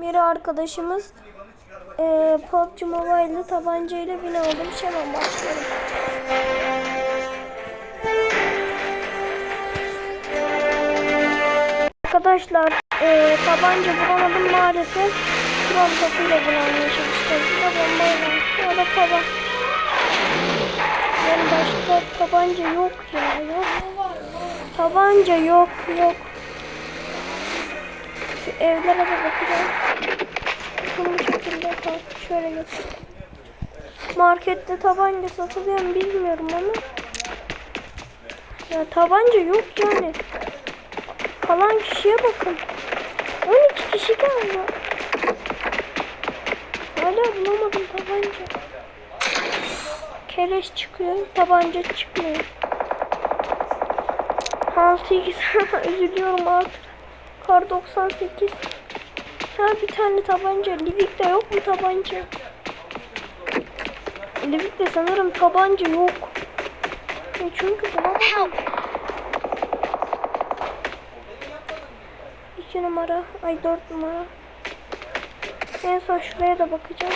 Bir arkadaşımız e, PUBG Mobile'de tabancayla bin aldım. Hemen başlayalım. Arkadaşlar e, tabanca bulamadım maalesef. Krom topuyla bulamaya çalışacağız. Bir de bombayla. Ya da taba. Yani başka tabanca yok ya. Yok. Tabanca yok yok. Şu evlere de bakacağım. Bu şekilde. Şöyle götür. Markette tabanca satılıyor mu bilmiyorum ama. Ya tabanca yok yani. Kalan kişiye bakın. 12 kişi kaldı. Hala bulamadım tabanca. Keleş çıkıyor, tabanca çıkmıyor. 6x üzülüyorum artık. Kar 98. Ha bir tane tabanca. Livik'te yok mu tabanca? Livik'te sanırım tabanca yok. Ya çünkü bulamadım. 2 numara. Ay 4 numara. En son şuraya da bakacağım.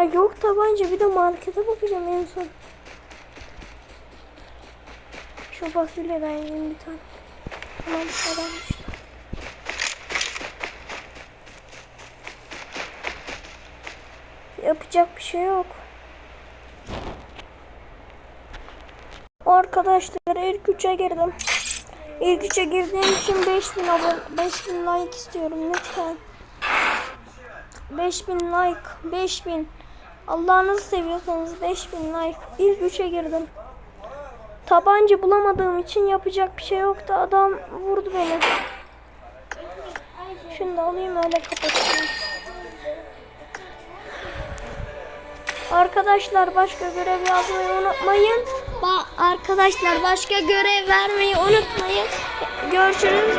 Ya yok tabanca bir de markete bakacağım en son. Şu fasulyeden yiyeyim bir tane. Tamam tabanca. Yapacak bir şey yok. Arkadaşlar ilk üçe girdim. İlk üçe girdiğim için 5000 abone 5000 like istiyorum lütfen. 5000 like 5000 Allah'ınızı seviyorsanız 5000 like ilk üçe girdim. Tabanca bulamadığım için yapacak bir şey yoktu. Adam vurdu beni. Şunu da alayım öyle kapatayım. Arkadaşlar başka görev yazmayı unutmayın. Ba arkadaşlar başka görev vermeyi unutmayın. Görüşürüz.